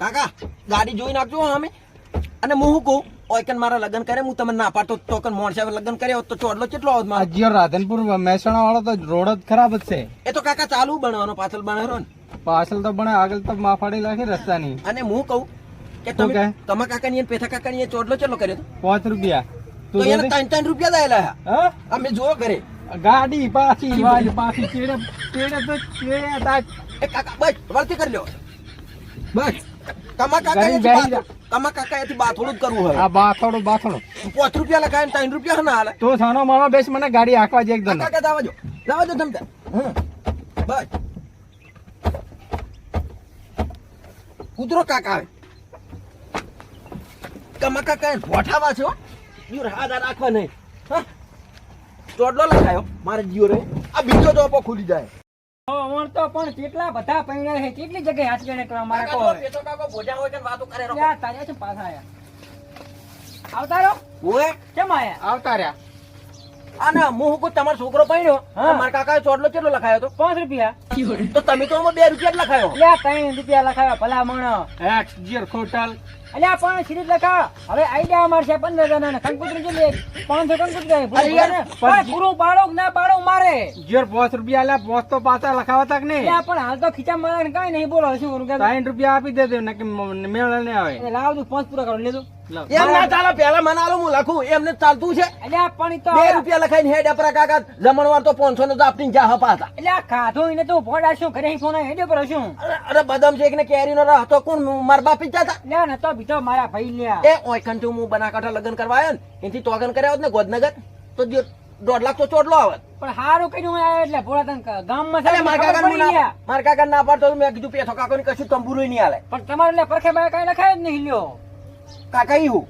કાકા ગાડી જોઈ નાખજો અમે. અને હું શું કહું? ઓયકન મારા લગ્ન કરે હું તમને ના પાડતો તો કન સાહેબ લગ્ન કરે તો ચોડલો કેટલો આવત મારા? જીઓ રાધનપુર મહેસાણા વાળો તો રોડ જ ખરાબ જ છે. એ તો કાકા ચાલુ બનવાનો પાછળ બનાવ્યો ને. પાછળ તો બને આગળ તો માફાડી લાખી રસ્તાની. અને હું કહું કે તમે? તમારા કાકા ની પેથા કાકા ની ચોડલો કેટલો કર્યો? પાંચ રૂપિયા. તો એને ત્રણ ત્રણ રૂપિયા દાયેલા હા? અમે જોવો ઘરે. ગાડી પાછી વાળી પાછી ચેડે ચેડે તો ચેડે તાજ. એ કાકા બસ વળતી કરી લ્યો. બસ. તમારા કાકા ગરીબ એથી બેહી બાથો- તમારા કાકા એથી બાથોડું જ કરવું હોય. આ બાથોડો બાથોડો. પાંચ રૂપિયા લખાય ને ત્રણ રૂપિયા ના હાલે. તું સાનો માનો બેસ મને ગાડી હાંકવા જે એકદમ. કાકા જવા દો. જવા દો તમતા બસ. કૂતરો કાકા આવે. કમા કાકા ભોઠાવા છો જીવ હાથ રાખવા નહીં. હા. ચોડલો લખાયો મારે જીઓ રે. આ બીજો તો ખુલી જાય. તો પણ કેટલા બધા પૈણા છે? કેટલી જગ્યાએ હાથ ગણે કરવા મારા કો પેટો કાકો ભોજા હોય કે વાતો કરે રહો લ્યા, તાર્યા છે પાછા આયા. આવતા ઓએ કેમ આયા? આવતા રહ્યા. અને હું હું તમારો છોકરો પૈણ્યો? હા. મારા કાકા ચોટલો કેટલો લખાયો હતો? પાંચ રૂપિયા. તો તમે તો બે રૂપિયા જ લખાયો. લ્યા ત્રણ રૂપિયા લખાયો ભલા મણ જીર હોટલ અલ્યા પણ સીરીજ લખા હવે આઈડિયા અમારે પંદર જણા ને કંકુતરી કેટલી પાંચસો કંકુતરી પૂરું પાડો ના પાડો મારે? જોર પાંચ રૂપિયા લે પાંચ તો પાછા લખાવતા કે નહીં? પણ હાલ તો ખીચા મારા કઈ નહીં બોલો શું કરું સાઈઠ રૂપિયા આપી દેજો ને કે મેળ ને આવે. લાવ તું પાંચ પૂરા કરો. એમ ના ચાલે પેલા મને આલો હું લખું એમને ચાલતું છે. અલ્યા પણ ઈ તો બે રૂપિયા લખાઈને હેડ અપરા કાકા જમણવાર તો પાંચસો નો આપીને જા હપાતા એટલે આ ખાધું એને તું ફોડા શું ઘરે ફોન હેડ્યો પર શું? અરે અરે બદામ શેક ને કેરી નો કોણ મારા બાપ ઈચ્છા હતા તો બીજો મારા ભાઈ લ્યા. એ ઓયકન હું બનાકાંઠા લગ્ન કરવા આવ્યો ને એથી તોગન કર્યા હોત ને ગોધનગર તો દોઢ લાખ તો ચોટલો આવત. પણ હારું કઈ હું આવ્યો એટલે ભોળા તને ગામમાં અરે છે મારા કાકા ગયા. મારા કાકા ના પાડતો તો મેં કીધું પેથો કાકો ને કશું તંબુરું નહીં આલે પણ તમારે એટલે પરખે મારે કઈ લખાય જ નહીં લ્યો. કાકા એવું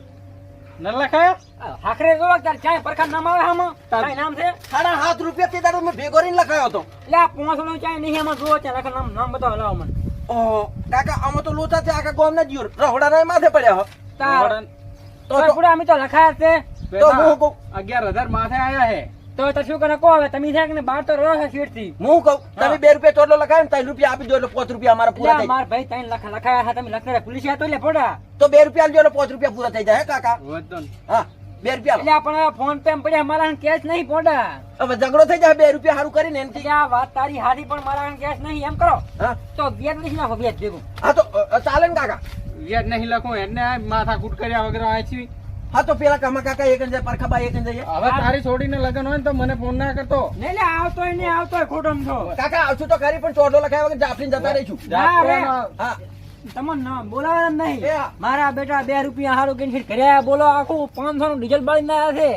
ન લખાયો? આ હાકરે જો તાર ચાય પરખા નામ આવે આમાં? કાંઈ નામ છે? સાડા સાત રૂપિયા તે મેં ભેગો રહીને લખાયો હતો. એટલે આ પોંસડો ચાય નહીં આમાં જો છે લખા નામ નામ બતાવો લાવો મને. કાકા આમાં તો લોચા છે આખા ગોમ ના જીવ રહોડા ના માથે પડ્યા તાર. તો પૂરા અમે તો લખાયા છે. તો હું કહું અગિયાર હજાર માથે આયા હે. તો તો શું કરે? કહો હવે તમે છે કે ને બાર તો રહો છે સીટથી હું કહું તમે બે રૂપિયા ચોટલો લખાય ને ત્રણ રૂપિયા આપી દો એટલે પાંચ રૂપિયા અમારા પૂરા થાય મારા ભાઈ ત્રણ લખા લખાયા હતા તમે લખતા પોલીસ તો એટલે ફોડા તો બે રૂપિયા આલજો એટલે પાંચ રૂપિયા પૂરા થઈ જાય હે કાકા? હા. બે રૂપિયા એટલે પણ ફોન પે પડ્યા મારા કેશ નહીં પોડા. હવે ઝઘડો થઈ જાય બે રૂપિયા સારું કરીને એનથી આ વાત તારી હારી પણ મારા કેશ નહીં એમ કરો. તો વ્યાજ લઈ નાખો વ્યાજ ભેગું. હા તો ચાલે ને કાકા. વ્યાજ નહીં લખું એને માથા કૂટ કર્યા વગર વાંચવી હા તો પેલા કામા કાકા એક જાય પરખાબા એક જાય હવે તારી છોડીને લગન હોય ને તો મને ફોન ના કરતો. નહીં લે આવતો નહીં આવતો ખોટો કાકા આવશું તો ખરી પણ ચોટલો લખાય વગર જાફરીને જતા રહીશું. ના હા. તમને બોલાવવાના નહીં. મારા બેટા બે રૂપિયા હારું કરીને કર્યા બોલો આખું પાંચસો નું ડીઝલ બાળી ના છે.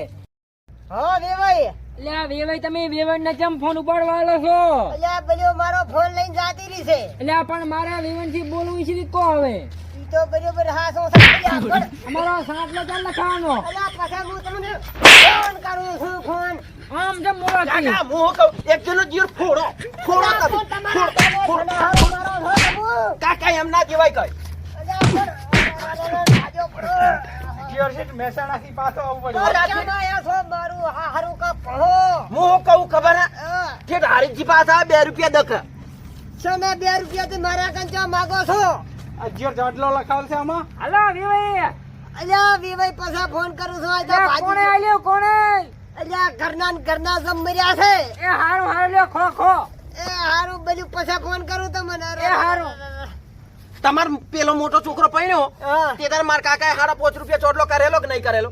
હા વેવાઈ. એટલે વેવાઈ તમે વેવાઈ ના ચમ ફોન ઉપાડવા આલો છો? અલ્યા પેલો મારો ફોન લઈને જાતી રહી છે. એટલે પણ મારા વેવાઈ થી બોલવું છે કો હવે? તો બરોબર હા પણ અમારો ચાલ લખાવાનો. અલ્યા પાછા હું તમને ફોન કરું છું ફોન આમ જેમ મોડા કાકા હું એક જણનો જીવ ફોડો ફોડો તમે. તમારા ફોડો, ફોડો. એમ ના કહેવાય કઈ. છો મારું હા હારું કા કહો હું કહું ખબર હે? હા. કે હારીજી પાસે બે રૂપિયા દખ. તમે બે રૂપિયા થી મારા કંચા માગો છો? અગિયાર જાડલો છે આમાં. હલો વિવય અલ્યા વિવાઈ પાછા ફોન કરું છું આ તો એ કોણે આલ્યો કોણે? અલ્યા ઘરના ઘરના જમ મર્યા છે. એ હારું હારું લ્યો ખો ખો. એ હારું બધું પાછા ફોન કરું તમને એ હારું. તમાર પેલો મોટો છોકરો પૈણ્યો તે તારે મારા કાકાએ સાડા પાંચ રૂપિયા ચોટલો કરેલો કે નહીં કરેલો?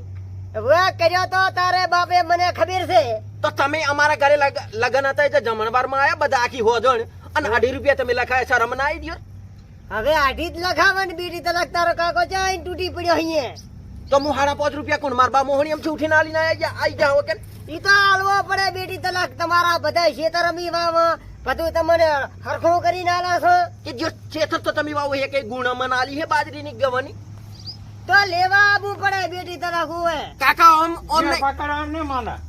હવે કર્યો તો તારે બાપે મને ખબર છે. તો તમે અમારા ઘરે લગ- લગન હતા એટલે જમણવારમાં આયા બધા આખી હોજણ અને અઢી રૂપિયા તમે લખાયા શરમ ના આવી ગયો હવે આઢી જ લખાવવાની બીડી તલક તારો કાકો ચાઈ તૂટી પડ્યો અહીંયા. તો હું હાડા પાંચ રૂપિયા કોણ મારા બા મોહણી એમ ઉઠીને આલીને આયા ગયા આઈ જાઓ કે ઈ તો આલવો પડે બેટી તલાક તમારા બધા ખેતર અમી વાવ બધું તમને હરખું કરી ના છો? કે જો ચેતર તો તમે વાવો હે કે ગુણ મન આલી હે બાજરીની ગવાની? તો લેવા આવવું પડે બેટી તલક હુએ કાકા ઓમ ઓમ ને પકડ ઓમ ને માના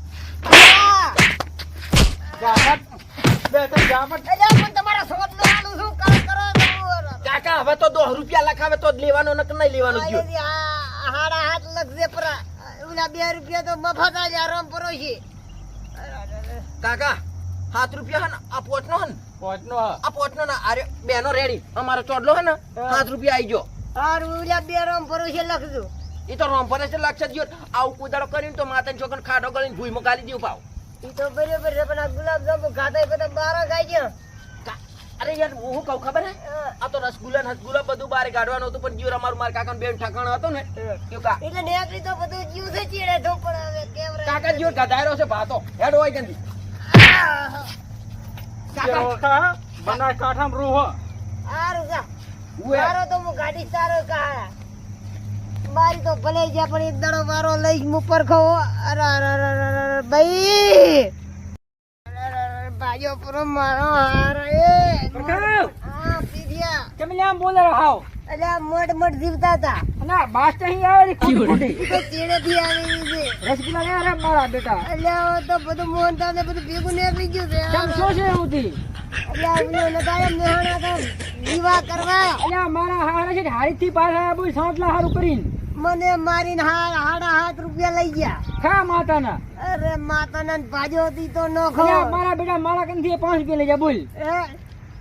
કાકા હવે તો દો રૂપિયા લખાવે તો લેવાનો નક નહીં લેવાનો ગયો હાડા હાથ લખજે પરા. ઓલા બે રૂપિયા તો મફત જ આરામ પરો છે કાકા સાત રૂપિયા હન આ પોચનો હન પોચનો આ પોચનો ના અરે બેનો રેડી અમારો ચોડલો હન સાત રૂપિયા આઈ ગયો. હારું ઓલા બે રોમ ભરોસે લખજો એ તો રોમપરે છે લખશે જ આવું કુદાડો કરીને તો માતાને છોકરાને ખાડો ગળીને ભૂઈમાં ગાલી દેવું પાવ. ઈ તો બરાબર છે પણ આ ગુલાબ જાંબુ ખાતા બધા બાર ખાઈ ગયો. અરે યાર હું શું કહું ખબર હે? આ તો રસગુલ્લા ને રસગુલ્લા બધું બહાર કાઢવાનું હતું પણ જીવર અમારું મારા કાકા બેન ઠાકણ હતો ને. કે કા? એટલે નેકરી તો બધું જીવ છે ચીડે તો આવે કેમ કાકા જીવર ગધાયરો છે ભાતો. હેડ હોય ગંદી. બનાસ કાંઠામાં રૂહો હારું કા. મારો તો હું ગાડી સારો કા મારી તો ભલે ગયા પણ એક દાડો મારો લઈશ હું પર ખો અરે અરે અરે ભાઈ ભાઈઓ પૂરો બોલે હાવ એટલે આ મઠ મઠ જીવતા હતા. આવે આવી છે. રસગુલ્લા મારા બેટા. એટલે તો બધું મોહનથાળ ને બધું ભેગું નીકળી ગયું છે. શું છે એવું થી એટલે આ નતારે મેહાણા તો દીવા કરવા. અલ્યા મારા હારા છે હારી થી પાછા બોલ સાંતલા હારું કરીને. મને મારીને હા હાડા હાથ રૂપિયા લઈ ગયા. ખા માતાના? અરે માતાના ને ભાજો હતી તો ન મારા બેટા મારા કંથી પાંચ રૂપિયા લઈ જા બોલ. એ,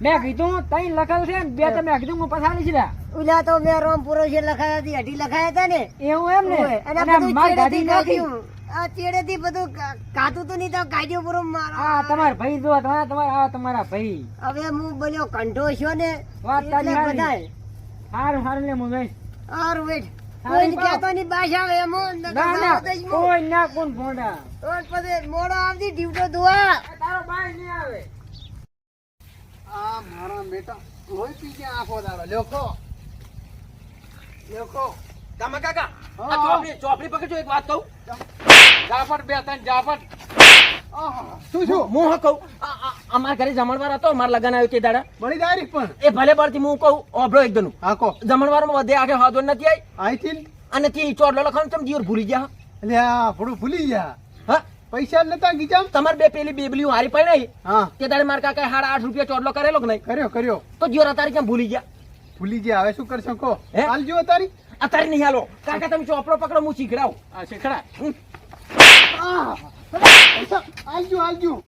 મેં કીધું તઈ લખેલ છે ને બે મેં કીધું હું પછાડી છે ઉલા તો મેં રોમપુરો છે લખાયા હતી અઢી લખાયા હતા ને. એવું એમ ને? અને મારી ગાડી નાખી કાઢ્યું. આ ચેડેથી બધું કાતું તો નહીં તો કાઢ્યું પૂરું મારો આ તમારા ભાઈ જો તમારા તમારા આ તમારા ભાઈ. હવે હું બોલ્યો કંઠો છો ને? વાત તારી બધાય. હારું હારું લે હું જઈશ હારું વેઠ કોઈ. કહેતો ભાષા ના સાવધ જ મો. કોઈ ના કોણ ભોંડા તો પછી મોડો આવતી ડ્યુટો ધોવા. તારો ભાઈ નહીં આવે. આ મારા બેટા લોહી પી ગયા આખો દાડો. લ્યોખો લ્યોખો કામા કાકા આ ચોપડી ચોપડી પકડજો એક વાત કહું. જાપટ બે ત્રણ જાપટ શું છું હું હું કહું. આ- આ- અમારા ઘરે જમણવાર હતો મારા લગન આવ્યો તે દાડા. મળી જાય પણ. એ ભલે પડતી હું કહું ઓભળો એકદમ આખો જમણવારમાં વધે આગે હાથો નથી આવી થી અને તે ચોટલો લખવાનું તમે જીવર ભૂલી ગયા એટલે આ ભૂલી ગયા. હા? પૈસા નતા ગીજામ તમારે બે પેલી બેબલીઓ હારી પડી હા. તે તારે માર કાકા સાડા આઠ રૂપિયા ચોટલો કરેલો કે નહીં? કર્યો કર્યો. તો જો તારી કેમ ભૂલી ગયા? ભૂલી ગયા. હવે શું કરશો કહો? હે? હાલ જો તારી અત્યારે નહીં હાલો. કાકા તમે ચોપડો પકડો હું શીખડાવું. આ શેખડા હાલજો હાલજો